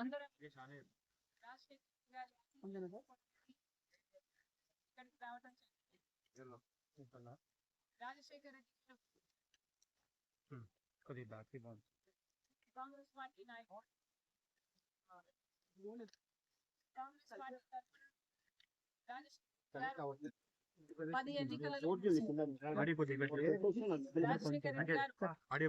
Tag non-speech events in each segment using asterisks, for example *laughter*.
అందరం రాజశేఖర్ గారి ఇక్కడికి రావడం జరిగింది. రాజశేఖర్ రెడ్డి గారు కొద్దిగా బ్యాటరీ బాగుంది కాంగ్రెస్ పార్టీ నాయకుడు కాంగ్రెస్ పార్టీ తరఫున రాజశేఖర్ గారు పది ఎన్నికలలో ఆడియో కొద్దిగా పెట్టు. రాజశేఖర్ రెడ్డి గారు ఆడియో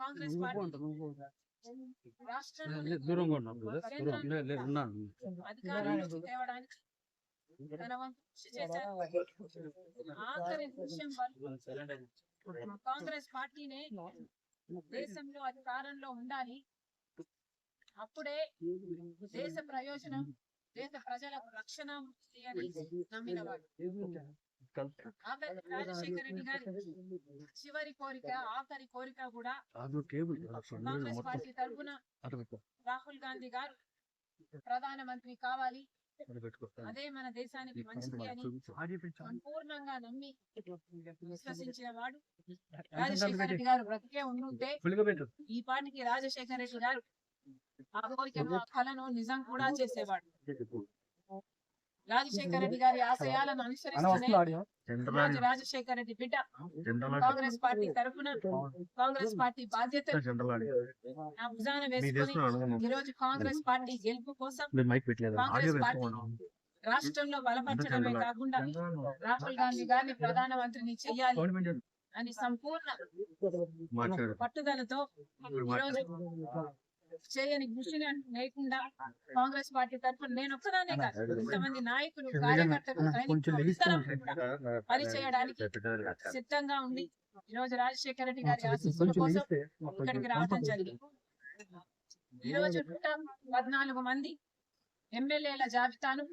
కాంగ్రెస్ పార్టీ రాష్ట్రంలో దూరంగా కదా. దూరం లేదు లేదు ఉన్నాను అధికారంలోకి తేవడానికి తన వంతు కృషి చేశారు. ఆఖరి నిమిషం వరకు కాంగ్రెస్ పార్టీనే దేశంలో అధికారంలో ఉండాలి. అప్పుడే దేశ ప్రయోజనం దేశ ప్రజలకు రక్షణ అని నమ్మినవాడు ఆఖరి రాజశేఖర రెడ్డి గారి చివరి కోరిక ఆఖరి కోరిక కూడా అది టేబుల్ కాంగ్రెస్ పార్టీ తరఫున రాహుల్ గాంధీ గారు ప్రధానమంత్రి కావాలి. అదే మన దేశానికి మంచిది అని సంపూర్ణంగా నమ్మి విశ్వసించిన వాడు. రాజశేఖర రెడ్డి గారు బ్రతికే ఉండుంటే ఈ పాటికి రాజశేఖర రెడ్డి గారు ఆ కోరికను ఆ కళను నిజం కూడా చేసేవాడు. రాజశేఖర రెడ్డి గారి ఆశయాలను అనుసరిస్తూనే ఈ రోజు రాజశేఖర రెడ్డి బిడ్డ కాంగ్రెస్ పార్టీ తరఫున కాంగ్రెస్ పార్టీ బాధ్యతలు ఆ భుజాన వేసుకొని ఈ రోజు కాంగ్రెస్ పార్టీ గెలుపు కోసం మైక్ పెట్టలేదు కాంగ్రెస్ పార్టీ రాష్ట్రంలో బలపరచడమే కాకుండా రాహుల్ గాంధీ గారిని ప్రధానమంత్రిని చెయ్యాలి అని సంపూర్ణ పట్టుదలతో ఈ రోజు చేయని కృషి లేకుండా కాంగ్రెస్ పార్టీ తరఫున నేను ఒక్కదానే కాదు ఇంతమంది నాయకులు కార్యకర్తలు పని చేయడానికి సిద్ధంగా ఉండి ఈ రోజు రాజశేఖర రెడ్డి గారి ఆశీస్సుల కోసం ఇక్కడికి రావడం జరిగింది. ఈ రోజు నూట పద్నాలుగు మంది ఎమ్మెల్యేల జాబితాను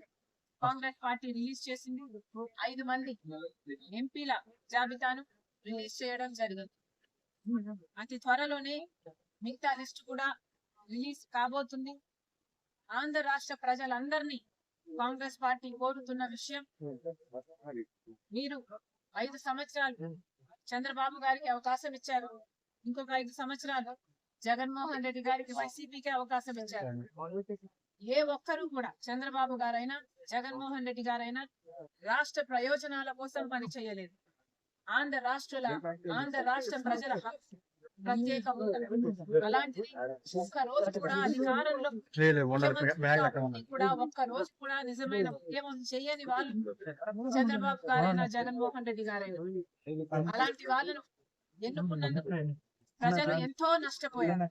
కాంగ్రెస్ పార్టీ రిలీజ్ చేసింది. ఐదు మంది ఎంపీల జాబితాను రిలీజ్ చేయడం జరిగింది. అతి త్వరలోనే మిగతా లిస్ట్ కూడా రిలీజ్ కాబోతుంది. ఆంధ్ర రాష్ట్ర ప్రజలందరినీ కాంగ్రెస్ పార్టీ కోరుతున్న విషయం మీరు ఐదు సంవత్సరాలు చంద్రబాబు గారికి అవకాశం ఇచ్చారు. ఇంకొక ఐదు సంవత్సరాలు జగన్మోహన్ రెడ్డి గారికి వైసీపీకి అవకాశం ఇచ్చారు. ఏ ఒక్కరూ కూడా చంద్రబాబు గారైనా జగన్మోహన్ రెడ్డి గారైనా రాష్ట్ర ప్రయోజనాల కోసం పని చేయలేదు. ఆంధ్ర రాష్ట్రుల ఆంధ్ర రాష్ట్ర ప్రజల ప్రత్యేక హోదా. అలాంటిది ఒక్క రోజు కూడా అధికారంలో కూడా ఒక్క రోజు కూడా నిజమైన ఉద్యమం చేయని వాళ్ళు చంద్రబాబు గారైనా జగన్మోహన్ రెడ్డి గారైనా అలాంటి వాళ్ళను ఎన్నుకున్నందుకు ప్రజలు ఎంతో నష్టపోయారు.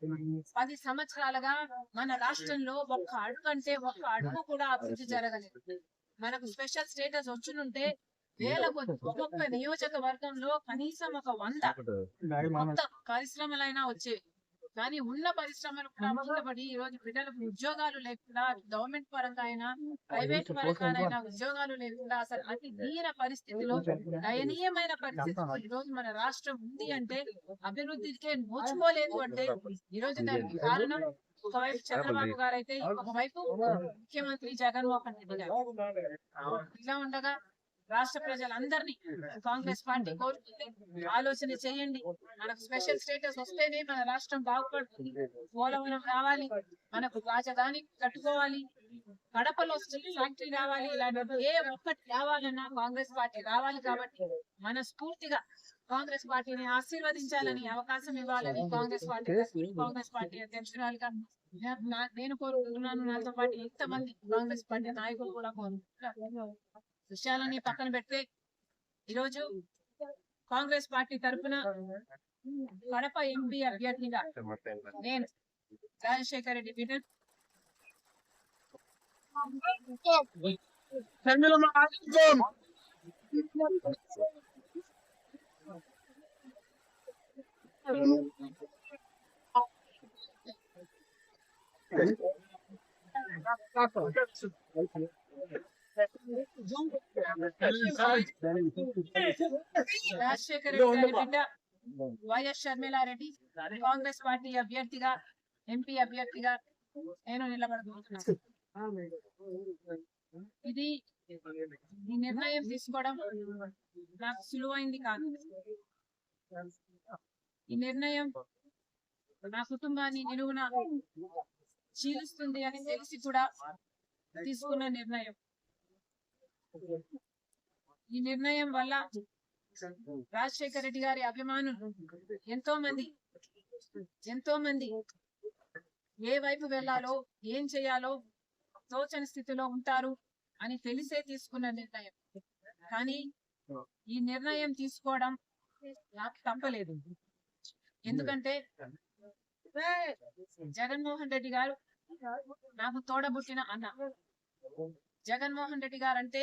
పది సంవత్సరాలుగా మన రాష్ట్రంలో ఒక్క అడుగు అంటే ఒక్క అడుగు కూడా అభివృద్ధి జరగలేదు. మనకు స్పెషల్ స్టేటస్ వచ్చునుంటే వేల కొద్ది ఒక్కొక్క నియోజకవర్గంలో కనీసం ఒక వంద కొత్త పరిశ్రమలైనా వచ్చేవి. కానీ ఉన్న పరిశ్రమలు కూడా ఈ రోజు పిల్లలకు ఉద్యోగాలు లేకుండా గవర్నమెంట్ పరంగా అయినా ప్రైవేట్ పరంగా అయినా ఉద్యోగాలు లేకుండా అసలు అతి దీన పరిస్థితిలో దయనీయమైన పరిస్థితిలో ఈ రోజు మన రాష్ట్రం ఉంది అంటే అభివృద్ధికే నోచుకోలేదు అంటే ఈ రోజు దానికి కారణం ఒకవైపు చంద్రబాబు గారు అయితే ఒకవైపు ముఖ్యమంత్రి జగన్మోహన్ రెడ్డి గారు. ఇలా ఉండగా రాష్ట్ర ప్రజలందరినీ *laughs* కాంగ్రెస్ పార్టీ కోరుతుంది *laughs* ఆలోచన చేయండి. మనకు స్పెషల్ స్టేటస్ వస్తేనే మన రాష్ట్రం బాగుపడుతుంది. పోలవరం రావాలి. మనకు రాజధాని కట్టుకోవాలి. కడపలో స్టీల్ ఫ్యాక్టరీ రావాలి. ఇలాంటి ఏ ఒక్కటి రావాలన్నా కాంగ్రెస్ పార్టీ రావాలి కాబట్టి మనస్ఫూర్తిగా కాంగ్రెస్ పార్టీని ఆశీర్వదించాలని అవకాశం ఇవ్వాలని కాంగ్రెస్ పార్టీ కాంగ్రెస్ పార్టీ అధ్యక్షురాలుగా నేను కోరుకుంటున్నాను. నాతో పాటు ఎంతమంది కాంగ్రెస్ పార్టీ నాయకులు కూడా కోరుకుంటున్నారు. విషయాలని పక్కన పెడితే ఈరోజు కాంగ్రెస్ పార్టీ తరఫున కడప ఎంపీ అభ్యర్థిగా నేను రాజశేఖర రెడ్డి బిడ్డ రాజశేఖర రెడ్డి బిడ్డ వైఎస్ షర్మిలారెడ్డి కాంగ్రెస్ పార్టీ అభ్యర్థిగా ఎంపీ అభ్యర్థిగా నేను నిలబడబోతున్నాను. ఇది ఈ నిర్ణయం తీసుకోవడం నాకు సులువైంది కాదు. ఈ నిర్ణయం నా కుటుంబాన్ని నిలువున చీలుస్తుంది అని తెలిసి కూడా తీసుకున్న నిర్ణయం. ఈ నిర్ణయం వల్ల రాజశేఖర రెడ్డి గారి అభిమానులు ఎంతో మంది ఎంతో మంది ఏ వైపు వెళ్ళాలో ఏం చేయాలో తోచని స్థితిలో ఉంటారు అని తెలిసే తీసుకున్న నిర్ణయం. కానీ ఈ నిర్ణయం తీసుకోవడం నాకు తప్పలేదు. ఎందుకంటే జగన్మోహన్ రెడ్డి గారు నాకు తోడబుట్టిన అన్న. జగన్మోహన్ రెడ్డి గారు అంటే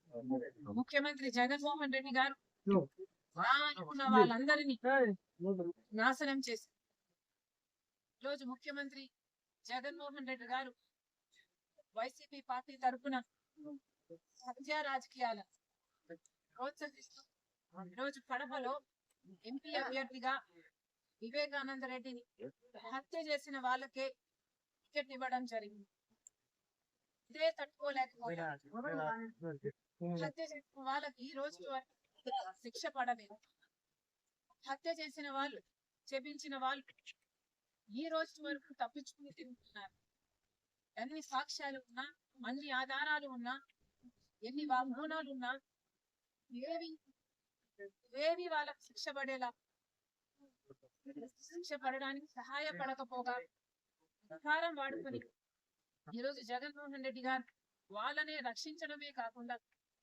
ముఖ్యమంత్రి జగన్మోహన్ రెడ్డి గారు అనుకున్న వాళ్ళందరినీ నాశనం చేసి ఈరోజు ముఖ్యమంత్రి జగన్మోహన్ రెడ్డి గారు వైసీపీ పార్టీ తరఫున హత్య రాజకీయాల ప్రోత్సహిస్తూ ఈరోజు కడపలో ఎంపీ అభ్యర్థిగా వివేకానంద రెడ్డిని హత్య చేసిన వాళ్ళకే టికెట్ ఇవ్వడం జరిగింది ఇదే తట్టుకోలేకపోయారు హత్య చేసిన వాళ్ళకి ఈ రోజు శిక్ష పడలేదు. హత్య చేసిన వాళ్ళు చెప్పించిన వాళ్ళు ఈ రోజు వరకు తప్పించుకుని తిరుగుతున్నారు ఎన్ని సాక్ష్యాలు ఉన్నా అన్ని ఆధారాలు ఉన్నా ఎన్ని వాగ్మూనాలు ఉన్నా ఏవి ఏవి వాళ్ళకు శిక్ష పడేలా? శిక్ష పడడానికి సహాయపడకపోగా అధికారం వాడుకొని ఈరోజు జగన్మోహన్ రెడ్డి గారు వాళ్ళనే రక్షించడమే కాకుండా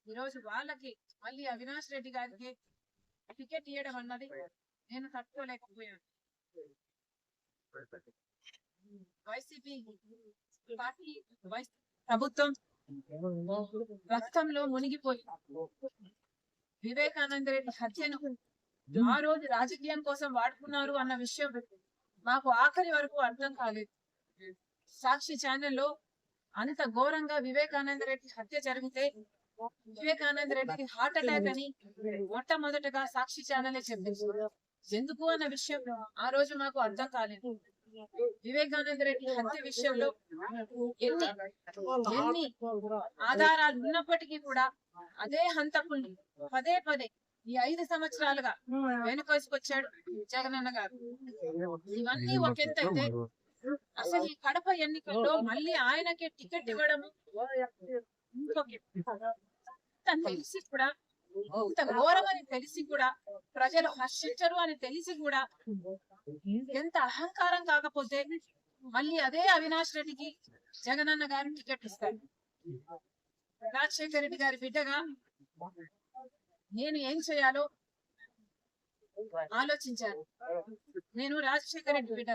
ఈరోజు వాళ్ళకి మళ్ళీ అవినాష్ రెడ్డి గారికి టికెట్ ఇవ్వడం అన్నది నేను తట్టుకోలేకపోయాను. వైసీపీ పార్టీ ప్రభుత్వం రక్తంలో మునిగిపోయి వివేకానంద రెడ్డి హత్యను ఆ రోజు రాజకీయం కోసం వాడుకున్నారు అన్న విషయం మాకు ఆఖరి వరకు అర్థం కాలేదు. సాక్షి ఛానల్లో అంత ఘోరంగా వివేకానంద రెడ్డి హత్య జరిగితే వివేకానంద రెడ్డికి హార్ట్ అటాక్ అని మొట్టమొదటగా సాక్షి ఛానలే చెప్పింది ఎందుకు అన్న విషయం ఆ రోజు మాకు అర్థం కాలేదు. వివేకానంద రెడ్డి హత్య విషయంలో ఎన్ని ఎన్ని ఆధారాలు ఉన్నప్పటికీ కూడా అదే హంతకుల్ని పదే పదే ఈ ఐదు సంవత్సరాలుగా వెనుకొసుకొచ్చాడు జగనన్న గారు. ఇవన్నీ ఒక ఎత్తు అయితే అసలు ఈ కడప ఎన్నికల్లో మళ్ళీ ఆయనకే టికెట్ ఇవ్వడము ఇంకొక. ఇంత తెలిసి కూడా ఇంత ఘోరం అని తెలిసి కూడా ప్రజలు హర్షించరు అని తెలిసి కూడా ఎంత అహంకారం కాకపోతే మళ్ళీ అదే అవినాష్ రెడ్డికి జగనన్న గారు టికెట్ ఇస్తారు. రాజశేఖర రెడ్డి గారి బిడ్డగా నేను ఏం చేయాలో ఆలోచించారు. నేను రాజశేఖర రెడ్డి బిడ్డ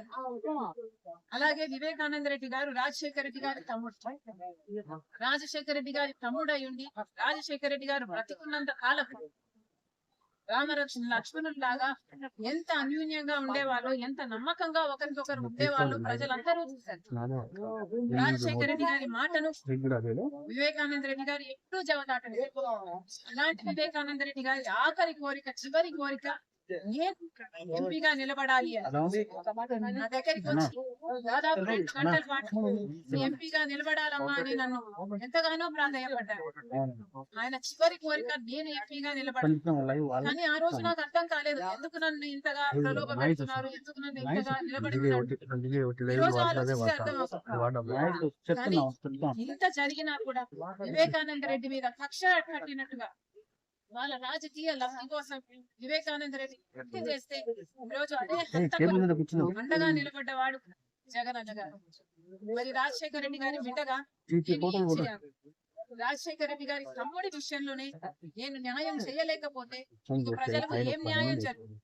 అలాగే వివేకానంద రెడ్డి గారు రాజశేఖర రెడ్డి గారి తమ్ముడు. రాజశేఖర రెడ్డి గారి తమ్ముడు అయ్యుండి ఉండి రాజశేఖర రెడ్డి గారు బ్రతికున్నంత కాలం రామరక్షణ లక్ష్మణుడు లాగా ఎంత అన్యూన్యంగా ఉండేవాళ్ళు ఎంత నమ్మకంగా ఒకరికొకరు ఉండేవాళ్ళు ప్రజలందరూ చూశారు. రాజశేఖర రెడ్డి గారి మాటను వివేకానంద రెడ్డి గారు ఎప్పుడూ జవదాటలేదు అలాంటి వివేకానంద రెడ్డి గారి ఆఖరి కోరిక చివరి కోరిక ఎంపీగా నిలబడాలి నా దగ్గరికి వచ్చి దాదాపు రెండు గంటల పాటు "నీ ఎంపీగా నిలబడాలమ్మా అని నన్ను ఎంతగానో ప్రాధాన్యపడ్డారు ఆయన చివరి కోరిక నేను ఎంపీగా నిలబడాలి. కానీ ఆ రోజు నాకు అర్థం కాలేదు. ఎందుకు నన్ను ఇంతగా ప్రలోభ పెడుతున్నారు? ఎందుకు నన్ను ఇంతగా నిలబడుతున్నారు ఇంత జరిగినా కూడా వివేకానంద రెడ్డి మీద కక్ష కట్టినట్టుగా వాళ్ళ రాజకీయ లబ్ధి కోసం వివేకానంద రెడ్డి చేస్తే ఈ రోజు అదే అండగా నిలబడ్డవాడు జగన్ అన్న గారు. మరి రాజశేఖర రెడ్డి గారి బిడ్డగా? రాజశేఖర రెడ్డి గారి తమ్ముడి విషయంలోనే నేను న్యాయం చేయలేకపోతే ప్రజలకు ఏం న్యాయం జరుగుతుంది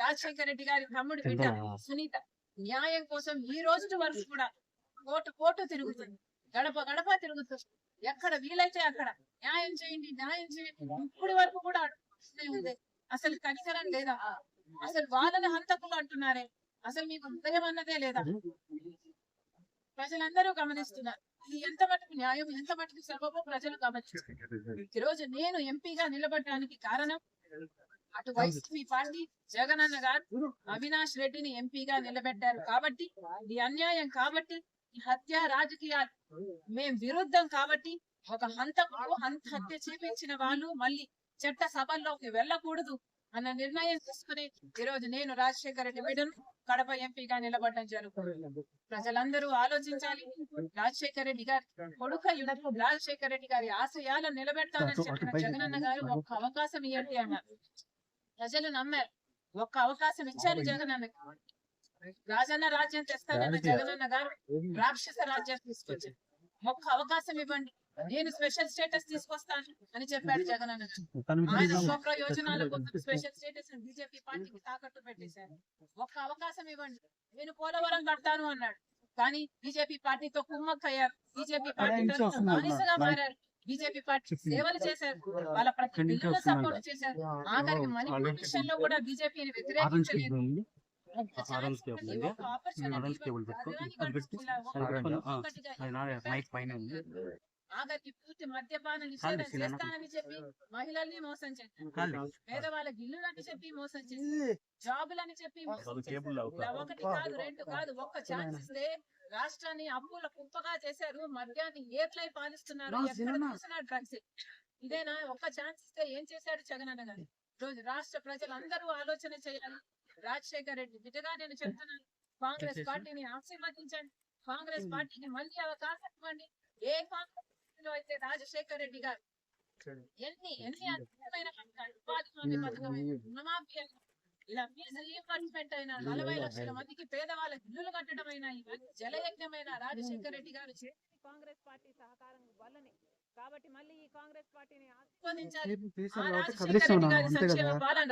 రాజశేఖర రెడ్డి గారి తమ్ముడి బిడ్డ సునీత న్యాయం కోసం ఈ రోజు వరకు కూడా కోటు కోటు తిరుగుతుంది. గడప గడప తిరుగుతుంది. ఎక్కడ వీలైతే అక్కడ న్యాయం చేయండి న్యాయం చేయండి. ఇప్పటి వరకు కూడా అడుగుతూనే ఉంది. అసలు కనికరం లేదా? అసలు వాళ్ళని హంతకులు అంటున్నారే? అసలు మీకు హృదయం అన్నదే లేదా? ప్రజలందరూ గమనిస్తున్నారు. ఇది ఎంత మటుకు న్యాయం ఎంత మటుకు సబబో ప్రజలు గమనిస్తున్నారు ఈ రోజు నేను ఎంపీగా నిలబడడానికి కారణం అటు వైసీపీ పార్టీ జగనన్న గారు అవినాష్ రెడ్డిని ఎంపీగా నిలబెట్టారు. కాబట్టి ఇది అన్యాయం కాబట్టి హత్య రాజకీయాలు. మేం విరుద్ధం కాబట్టి ఒక హంతకు హంత హత్య చేపించిన వాళ్ళు మళ్ళీ చట్ట సభల్లోకి వెళ్ళకూడదు అన్న నిర్ణయం తీసుకుని ఈ రోజు నేను రాజశేఖర రెడ్డి బిడ్డను కడప ఎంపీగా నిలబడడం జరుగుతుంది. ప్రజలందరూ ఆలోచించాలి. రాజశేఖర రెడ్డి గారి కొడుక రాజశేఖర రెడ్డి గారి ఆశయాలను నిలబెడతానని చెప్పిన జగనన్న గారు ఒక్క అవకాశం ఇవ్వండి అన్నారు. ప్రజలు నమ్మారు. ఒక్క అవకాశం ఇచ్చారు జగనన్న రాజన్న రాజ్యం తెస్తానన్న జగనన్న గారు రాక్షస రాజ్యం తీసుకొచ్చారు. ఒక్క అవకాశం ఇవ్వండి. నేను స్పెషల్ స్టేటస్ తీసుకొస్తాను అని చెప్పాడు జగనన్న గారు. ఆయన యోజనాల కోసం స్పెషల్ స్టేటస్ బీజేపీ పార్టీకి తాకట్టు పెట్టేశారు. ఒక్క అవకాశం ఇవ్వండి. నేను పోలవరం కడతాను అన్నాడు. కానీ బీజేపీ పార్టీతో కుమ్మక్కయ్యారు. BJP party. బానిసగా మారారు. బీజేపీ పార్టీ సేవలు చేశారు. వాళ్ళ ప్రతి. సపోర్ట్ చేశారు. ఆఖరికి మణిపూర్ విషయంలో కూడా బీజేపీని వ్యతిరేకించలేదు. ఆరెంజ్ ఇవ్వండి, ఉంది ఆరెంజ్. పెట్టుకో. అభిమాని అది పెట్టి అది నా మైక్ పైన ఉంది. ఆఖరికి పూర్తి మద్యపాన నిషేధం చేస్తానని చెప్పి మహిళల్ని మోసం చేశారు కాదు. పేదవాళ్ళకి ఇల్లులని చెప్పి మోసం చేశారు జాబులని చెప్పి ఒకటి కాదు రెండు కాదు ఒక్క ఛాన్స్ ఇస్తే రాష్ట్రాన్ని అప్పుల కుప్పగా చేశారు. మద్యాన్ని ఏట్లై పాలిస్తున్నారు? ఎక్కడ. చూసినా డ్రగ్స్ ఇదేనా? ఒక్క ఛాన్స్ ఇస్తే ఏం చేశాడు జగనన్న గారు? రోజు రాష్ట్ర ప్రజలందరూ ఆలోచన చేయాలి. రాజశేఖర్ రెడ్డి. బిడ్డగా నేను చెప్తున్నాను. కాంగ్రెస్ పార్టీని ఆశీర్వదించండి. కాంగ్రెస్ పార్టీకి మళ్ళీ అవకాశం ఇవ్వండి ఏ కాంగ్రెస్ అయితే రాజశేఖర్ రెడ్డి గారు ఎన్ని ఎన్ని అద్భుతమైన ఉపాధి హామీ పథకం రుణమాఫీ అయినా, ఇలా ఫీజు రీఎంబర్స్మెంట్ అయినా నలభై లక్షల మందికి పేదవాళ్ళకి ఇల్లులు కట్టడం అయినా ఇవన్నీ జలయజ్ఞమైన రాజశేఖర రెడ్డి గారు చేసింది కాంగ్రెస్ పార్టీ సహకారం వల్లనే. కాబట్టి మళ్ళీ ఈ కాంగ్రెస్ పార్టీని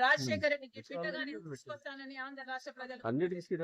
రాజశేఖర రెడ్డికి ఆంధ్ర రాష్ట్ర ప్రజలు అన్నిటికీ